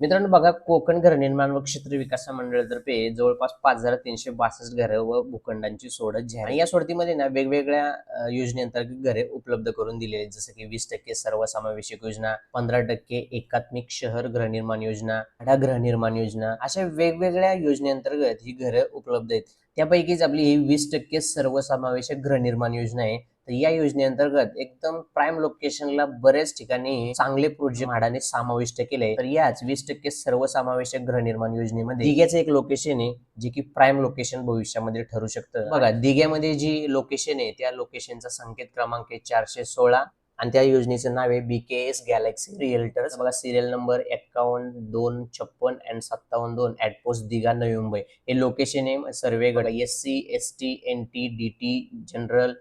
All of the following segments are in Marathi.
मित्रांनो बघा कोकण घरनिर्माण व क्षेत्र विकास मंडळातर्फे जवळपास पाच हजार तीनशे बासष्ट घरं व भूखंडांची सोडत जाहीर आहे. आणि या सोडतीमध्ये ना वेगवेगळ्या योजनेअंतर्गत घरे उपलब्ध करून दिली आहेत. जसं की वीस टक्के सर्वसमावेशक योजना पंधरा टक्के एकात्मिक शहर गृहनिर्माण योजना आढा गृहनिर्माण योजना अशा वेगवेगळ्या योजनेअंतर्गत ही घरं उपलब्ध आहेत. त्यापैकीच आपली ही वीस टक्के सर्वसमावेशक गृहनिर्माण योजना आहे. तर या योजनेअंतर्गत एकदम प्राईम लोकेशनला बरेच ठिकाणी चांगले प्रोजेक्ट म्हाडाने समाविष्ट केले. तर याच वीस टक्के सर्वसमावेशक गृहनिर्माण योजनेमध्ये दिघ्याचं एक लोकेशन आहे जे की प्राईम लोकेशन भविष्यामध्ये ठरू शकतं. बघा दिघ्यामध्ये जी लोकेशन आहे त्या लोकेशनचा संकेत क्रमांक आहे चारशे सोळा आणि त्या योजनेचं नाव आहे बीकेएस गॅलेक्सी रिअल्टर्स बघा सिरियल नंबर एक्कावन्न दोन छप्पन अँड सत्तावन्न दोन. At post Digha Navi Mumbai. हे लोकेशन आहे सर्वेगड S C S T N T D T general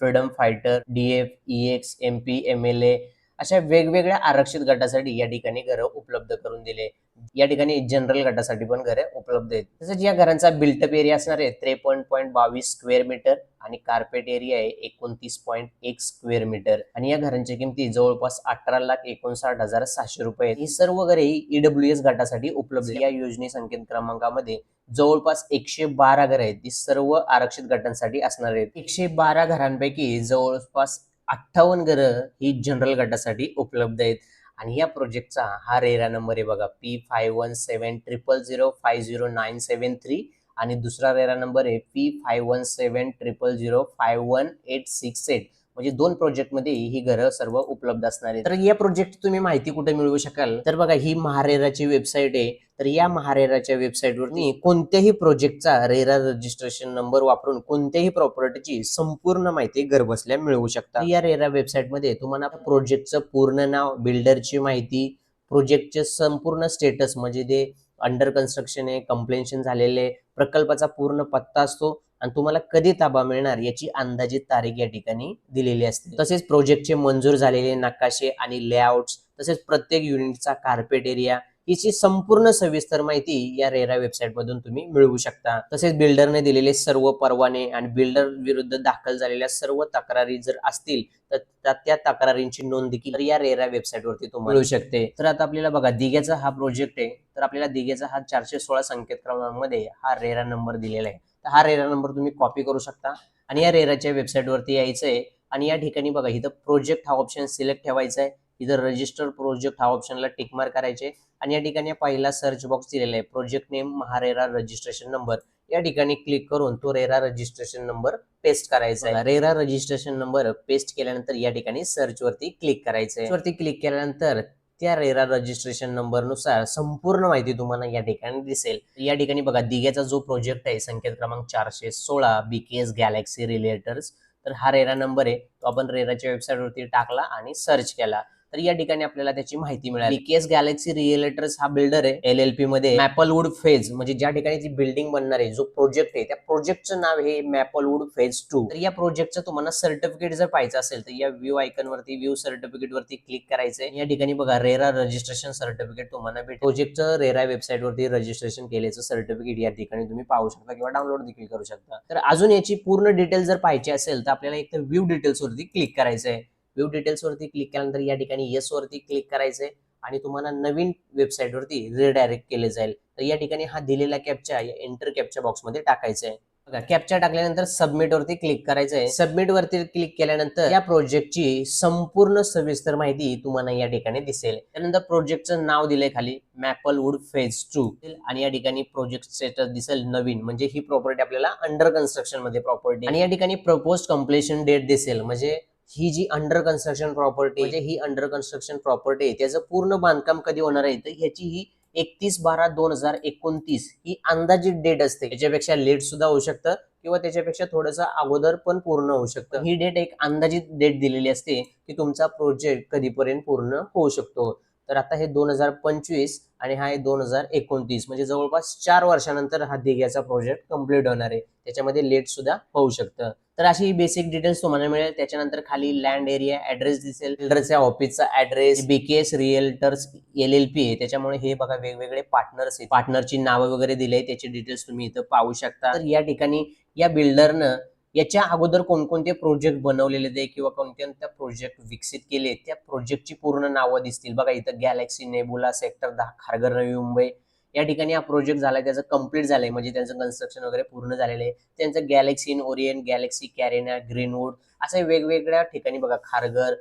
freedom fighter, DF, EX, MP, MLA, अशा वेगवेगळ्या आरक्षित गटासाठी या ठिकाणी घरं उपलब्ध करून दिले. या ठिकाणी जनरल गटासाठी पण घरे उपलब्ध आहेत. तसंच या घरांचा बिल्टअप एरिया असणार आहे. त्रेपन्न पॉईंट बावीस स्क्वेअर मीटर आणि कार्पेट एरिया आहे एकोणतीस पॉईंट एक स्क्वेअर मीटर आणि या घरांची किमती जवळपास अठरा लाख एकोणसाठ हजार सहाशे रुपये आहेत. ही सर्व घरे ईडब्ल्यू एस गटासाठी उपलब्ध आहेत. या योजने संकेत क्रमांकामध्ये जवळपास एकशे बारा घरं आहेत. ती सर्व आरक्षित गटांसाठी असणार आहेत. एकशे बारा घरांपैकी जवळपास अठ्ठावन्न घरं ही जनरल गटासाठी उपलब्ध आहेत. आणि या प्रोजेक्टचा हा रेरा नंबर आहे बघा P five one seven triple zero five zero nine seven three आणि दुसरा रेरा नंबर आहे P five one seven triple zero five one eight six eight म्हणजे दोन प्रोजेक्टमध्ये ही घरं सर्व उपलब्ध असणार आहे तर या प्रोजेक्ट तुम्ही माहिती कुठे मिळवू शकाल? तर बघा ही महारेराची वेबसाईट आहे. तर या महारेराच्या वेबसाईटवरती कोणत्याही प्रोजेक्टचा रेरा रजिस्ट्रेशन नंबर वापरून कोणत्याही प्रॉपर्टीची संपूर्ण माहिती घरबसल्या मिळवू शकता. या रेरा वेबसाईटमध्ये तुम्हाला प्रोजेक्टचं पूर्ण नाव बिल्डरची माहिती प्रोजेक्टचे संपूर्ण स्टेटस म्हणजे ते अंडर कन्स्ट्रक्शन आहे कम्प्लेन्शन झालेले प्रकल्पाचा पूर्ण पत्ता असतो आणि तुम्हाला कधी ताबा मिळणार याची अंदाजित तारीख या ठिकाणी दिलेली असते. तसेच प्रोजेक्टचे मंजूर झालेले नकाशे आणि लेआउट्स तसेच प्रत्येक युनिटचा कार्पेट एरिया हिची संपूर्ण सविस्तर माहिती या रेरा वेबसाईट मधून तुम्ही मिळवू शकता. तसेच बिल्डरने दिलेले सर्व परवाने आणि बिल्डर विरुद्ध दाखल झालेल्या सर्व तक्रारी जर असतील तर त्या- त्या तक्रारींची नोंद देखील या रेरा वेबसाईट वरती तुम्हाला मिळू शकते. तर आता आपल्याला बघा दिघ्याचा हा प्रोजेक्ट आहे तर आपल्याला दिघ्याचा हा चारशे सोळा संकेत क्रमांकामध्ये हा रेरा नंबर दिलेला आहे. तर हा रेरा नंबर तुम्ही कॉपी करू शकता. आणि या रेराच्या वेबसाईट वरती यायचं आहे आणि या ठिकाणी बघा इथं प्रोजेक्ट हा ऑप्शन सिलेक्ट ठेवायचा आहे इथं रजिस्टर प्रोजेक्ट हा ऑप्शनला टिक मार्क करायचे. आणि या ठिकाणी पहिला सर्च बॉक्स दिलेला आहे. Project name MahaRERA registration number या ठिकाणी क्लिक करून तो रेरा रजिस्ट्रेशन नंबर पेस्ट करायचा आहे. रेरा रजिस्ट्रेशन नंबर पेस्ट केल्यानंतर या ठिकाणी सर्च वरती क्लिक करायचं आहे. वरती क्लिक केल्यानंतर त्या रेरा रजिस्ट्रेशन नंबरनुसार संपूर्ण माहिती तुम्हाला या ठिकाणी दिसेल. या ठिकाणी बघा दिघ्याचा जो प्रोजेक्ट आहे संकेत क्रमांक चारशे सोळा बीकेएस गॅलेक्सी रिलेटर्स तर हा रेरा नंबर आहे. तो आपण रेराच्या वेबसाईटवरती टाकला आणि सर्च केला. तर या ठिकाणी आपल्याला त्याची माहिती मिळाली. केस गॅलेक्सी रिएलेटर्स हा बिल्डर आहे. एल एल पी मध्ये मॅपलवूड फेज म्हणजे ज्या ठिकाणी ती बिल्डिंग बनणार आहे जो प्रोजेक्ट आहे त्या प्रोजेक्टचं नाव हे मॅपलवूड फेज टू तर या प्रोजेक्टचं तुम्हाला सर्टिफिकेट जर पाहिजे असेल तर या व्ह्यू आयकन वरती व्ह्यू सर्टिफिकेट वरती क्लिक करायचंय. या ठिकाणी बघा रेरा रजिस्ट्रेशन सर्टिफिकेट तुम्हाला भेट प्रोजेक्टचं रेरा वेबसाईट वरती रजिस्ट्रेशन केल्याचं सर्टिफिकेट या ठिकाणी तुम्ही पाहू शकता किंवा डाउनलोड देखील करू शकता. तर अजून याची पूर्ण डिटेल जर पाहिजे असेल तर आपल्याला एक तर व्ह्यू डिटेल्स वरती क्लिक करायचंय. व्यू डिटेल्स वरती क्लिक केल्यानंतर या ठिकाणी येस वरती क्लिक करायचंय आणि तुम्हाला नवीन वेबसाईट वरती रिडायरेक्ट केले जाईल. तर या ठिकाणी हा दिलेला कॅपचा या एंटर कॅपच्या बॉक्समध्ये टाकायचा आहे बघा कॅपचा टाकल्यानंतर सबमिट वरती क्लिक करायचं आहे सबमिट वरती क्लिक केल्यानंतर या प्रोजेक्टची संपूर्ण सविस्तर माहिती तुम्हाला या ठिकाणी दिसेल. त्यानंतर प्रोजेक्टचं नाव दिलंय खाली मॅपलवूड फेज टू आणि या ठिकाणी प्रोजेक्ट स्टेटस दिसेल नवीन म्हणजे ही प्रॉपर्टी आपल्याला अंडर कन्स्ट्रक्शनमध्ये प्रॉपर्टी आणि या ठिकाणी प्रपोज कम्प्लिशन डेट दिसेल म्हणजे ही जी अंडर कन्स्ट्रक्शन प्रॉपर्टी म्हणजे ही अंडर कन्स्ट्रक्शन प्रॉपर्टी आहे त्याचं पूर्ण बांधकाम कधी होणार आहे तर ह्याची ही एकतीस बारा दोन हजार एकोणतीस ही अंदाजित डेट असते. त्याच्यापेक्षा लेट सुद्धा होऊ शकतं किंवा त्याच्यापेक्षा थोडंसं अगोदर पण पूर्ण होऊ शकतं. ही डेट एक अंदाजित डेट दिलेली असते की तुमचा प्रोजेक्ट कधीपर्यंत पूर्ण होऊ शकतो. तर आता हे दोन हजार पंचवीस आणि हा आहे दोन हजार एकोणतीस. म्हणजे जवळपास चार वर्षानंतर हा दिग्याचा प्रोजेक्ट कंप्लीट होणार आहे. त्याच्यामध्ये लेट सुद्धा होऊ शकतं. तर अशी बेसिक डिटेल्स तुम्हाला मिळेल. त्याच्यानंतर खाली लँड एरिया ऍड्रेस दिसेल. बिल्डरच्या ऑफिसचा address BKS realtors L L P आहे. त्याच्यामुळे हे बघा वेगवेगळे पार्टनर्स आहेत. पार्टनरची नावं वगैरे दिले त्याचे डिटेल्स तुम्ही इथं पाहू शकता. तर या ठिकाणी या बिल्डरनं याच्या अगोदर कोणकोणते प्रोजेक्ट बनवलेले ते किंवा कोणकोणत्या प्रोजेक्ट विकसित केले त्या प्रोजेक्टची पूर्ण नावं दिसतील. बघा इथं गॅलेक्सी नेबुला सेक्टर दहा खारघर नवी मुंबई या ठिकाणी हा प्रोजेक्ट झाला त्याचं कंप्लीट झालंय. म्हणजे त्यांचं कन्स्ट्रक्शन वगैरे पूर्ण झालेलं आहे. त्यांचं Galaxy in Orion Galaxy Carena Greenwood असे वेगवेगळ्या ठिकाणी बघा खारघर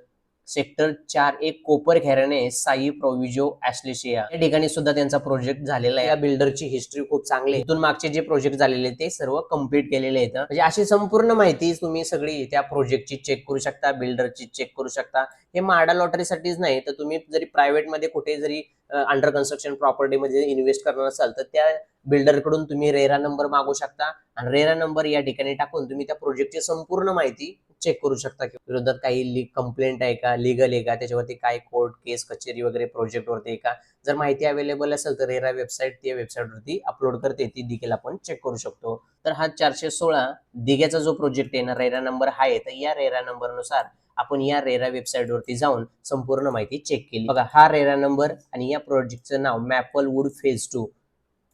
सेक्टर चार एक कोपर खेराने साई प्रोविजो ऍस्लिशिया या ठिकाणी सुद्धा त्यांचा प्रोजेक्ट झालेला आहे. या बिल्डरची हिस्ट्री खूप चांगली आहे. इथून मागचे जे प्रोजेक्ट झालेले ते सर्व कंप्लीट केलेले आहेत. म्हणजे अशी संपूर्ण माहिती तुम्ही सगळी त्या प्रोजेक्टची चेक करू शकता बिल्डरची चेक करू शकता. हे माडा लॉटरीसाठीच नाही तर तुम्ही जरी प्रायव्हेटमध्ये कुठे जरी अंडर कन्स्ट्रक्शन प्रॉपर्टी मध्ये इन्व्हेस्ट करणार असाल तर त्या बिल्डरकडून तुम्ही रेरा नंबर मागू शकता. आणि रेरा नंबर या ठिकाणी टाकून तुम्ही त्या प्रोजेक्टची संपूर्ण माहिती चेक करू शकता की विरोधात काही कंप्लेंट आहे का लिगल आहे का त्याच्यावरती काय कोर्ट केस कचेरी वगैरे प्रोजेक्ट वरती आहे का? जर माहिती अवेलेबल असेल तर रेरा वेबसाईट त्या वेबसाईटवरती अपलोड करते ती देखील आपण चेक करू शकतो. तर हा चारशे सोळा दिघ्याचा जो प्रोजेक्ट आहे ना रेरा नंबर हा आहे तर या रेरा नंबरनुसार आपण या रेरा वेबसाईट वरती जाऊन संपूर्ण माहिती चेक केली. बघा हा रेरा नंबर आणि या प्रोजेक्टचं नाव मॅपल वूड फेज टू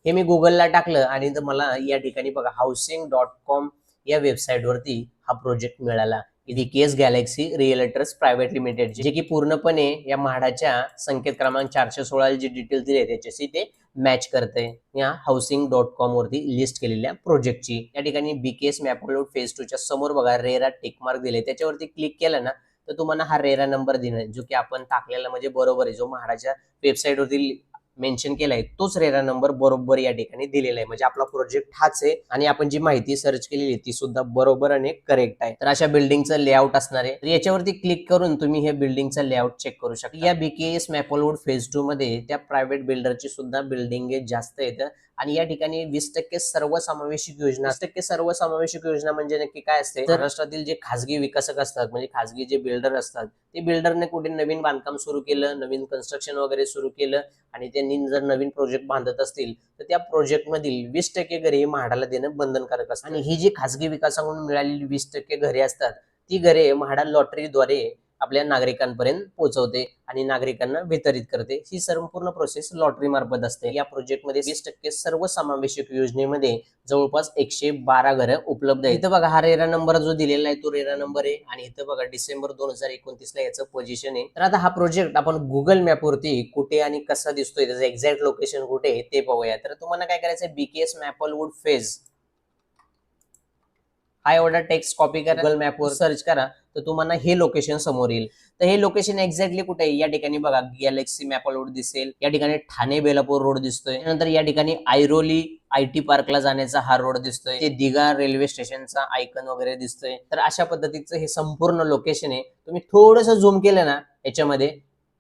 हे मी गुगलला टाकलं आणि तर मला या ठिकाणी बघा हाऊसिंग डॉट कॉम या वेबसाईट वरती हा प्रोजेक्ट मिळाला. इथे केस गॅलेक्सी रिअलेटर्स प्रायव्हेट लिमिटेड जे की पूर्णपणे या म्हाडाच्या संकेत क्रमांक चारशे सोळा जे डिटेल दिले त्याच्याशी ते मॅच करते या हाऊसिंग डॉट कॉम वरती लिस्ट केलेल्या प्रोजेक्टची या ठिकाणी बीकेएस मॅपलोड फेज टू च्या समोर बघा रेरा टेकमार्क दिले. त्याच्यावरती क्लिक केलं ना तर तुम्हाला हा रेरा नंबर दिला जो की आपण टाकलेला म्हणजे बरोबर आहे. जो म्हाडाच्या वेबसाईट वरती मेन्शन केलाय तोच रेरा नंबर बरोबर या ठिकाणी दिलेला आहे. म्हणजे आपला प्रोजेक्ट हाच आहे आणि आपण जी माहिती सर्च केलेली आहे ती सुद्धा बरोबर आणि करेक्ट आहे. तर अशा बिल्डिंगचं लेआउट असणार आहे. तर याच्यावरती क्लिक करून तुम्ही हे बिल्डिंगचं लेआउट चेक करू शकता. या बीकेएस मॅपलवूड फेज टू मध्ये त्या प्रायव्हेट बिल्डरची सुद्धा बिल्डिंग जास्त आहेत आणि या ठिकाणी वीस टक्के सर्वसमावेशक योजना वीस टक्के सर्वसमावेशक योजना म्हणजे नक्की काय असते? महाराष्ट्रातील जे खासगी विकसक असतात म्हणजे खासगी जे बिल्डर असतात ते बिल्डरने कुठे नवीन बांधकाम सुरू केलं नवीन कन्स्ट्रक्शन वगैरे सुरू केलं आणि त्यांनी जर नवीन प्रोजेक्ट बांधत असतील तर त्या प्रोजेक्ट मधील वीस टक्के घरे म्हाडाला देणं बंधनकारक असतं. आणि ही जी खासगी विकासाकडून मिळालेली वीस टक्के घरे असतात ती घरे म्हाडा लॉटरीद्वारे आपल्या नागरिकांपर्यंत पोहोचवते आणि नागरिकांना वितरित करते. ही संपूर्ण प्रोसेस लॉटरी मार्फत असते. या प्रोजेक्टमध्ये वीस टक्के सर्वसमावेशक योजनेमध्ये जवळपास एकशे बारा घरं उपलब्ध आहेत. इथं बघा हा रेरा नंबर जो दिलेला आहे तो रेरा नंबर आहे. आणि इथं बघा डिसेंबर दोन हजार एकोणतीस ला याचं पोझिशन आहे. तर आता हा प्रोजेक्ट आपण गुगल मॅपवरती कुठे आणि कसा दिसतोय त्याचं एक्झॅक्ट लोकेशन कुठे आहे ते पाहूया. तर तुम्हाला काय करायचं बीकेएस मॅपलवूड फेज हा एवढा टेक्स्ट कॉपी करा गुगल मॅपवर सर्च करा तर तुम्हाला हे लोकेशन समोर येईल. तर हे लोकेशन एक्झॅक्टली कुठे आहे? या ठिकाणी बघा गॅलेक्सी मॅपल रोड दिसेल. या ठिकाणी ठाणे बेलापूर रोड दिसतोय. नंतर या ठिकाणी आयरोली आय टी पार्कला जाण्याचा हा रोड दिसतोय. ते दिघा रेल्वे स्टेशनचा आयकन वगैरे दिसतोय. तर अशा पद्धतीचं हे संपूर्ण लोकेशन आहे. तुम्ही थोडस झूम केलं ना याच्यामध्ये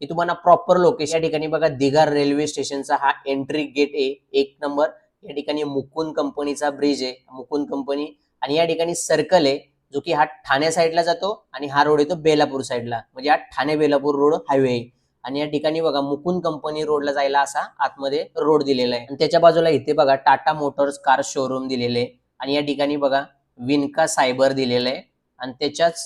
की तुम्हाला प्रॉपर लोकेशन या ठिकाणी बघा दिघा रेल्वे स्टेशनचा हा एंट्री गेट आहे. एक नंबर या ठिकाणी मुकुंद कंपनीचा ब्रिज आहे. मुकुंद कंपनी आणि या ठिकाणी सर्कल आहे जो की हा ठाणे साईडला जातो आणि हा रोड येतो बेलापूर साईडला म्हणजे हा ठाणे बेलापूर रोड हायवे आहे आणि या ठिकाणी बघा मुकुंद कंपनी रोडला जायला असा आतमध्ये रोड दिलेला आहे. आणि त्याच्या बाजूला इथे बघा टाटा मोटर्स कार शोरूम दिलेले आहे. आणि या ठिकाणी बघा विनका सायबर दिलेलं आहे. आणि त्याच्याच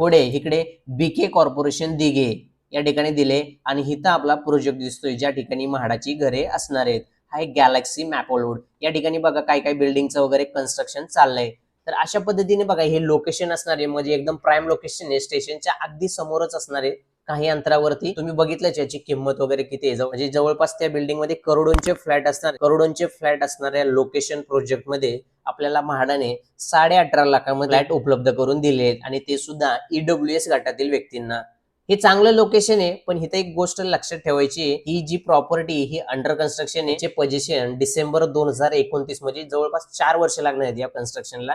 पुढे इकडे बीके कॉर्पोरेशन दिघे या ठिकाणी दिले. आणि इथं आपला प्रोजेक्ट दिसतोय ज्या ठिकाणी म्हाडाची घरे असणार आहेत. हा एक गॅलेक्सी मॅपोलोड या ठिकाणी बघा काय काय बिल्डिंगचं वगैरे कन्स्ट्रक्शन चाललंय. तर अशा पद्धतीने बघा हे लोकेशन असणार आहे म्हणजे एकदम प्राईम लोकेशन आहे स्टेशनच्या अगदी समोरच असणार आहे काही अंतरावरती तुम्ही बघितलंच याची किंमत वगैरे किती आहे. जवळ- म्हणजे जवळपास त्या बिल्डिंगमध्ये करोडोंचे फ्लॅट असणार करोडोंचे फ्लॅट असणाऱ्या लोकेशन प्रोजेक्टमध्ये आपल्याला म्हाडाने साडे अठरा लाखामध्ये फ्लॅट उपलब्ध करून दिले आहेत आणि ते सुद्धा ईडब्ल्यू एस गटातील व्यक्तींना हे चांगलं लोकेशन आहे पण इथं एक गोष्ट लक्षात ठेवायची आहे ही जी प्रॉपर्टी ही अंडर कन्स्ट्रक्शन आहे पोझिशन डिसेंबर दोन हजार एकोणतीस म्हणजे जवळपास चार वर्ष लागणार आहेत या कन्स्ट्रक्शनला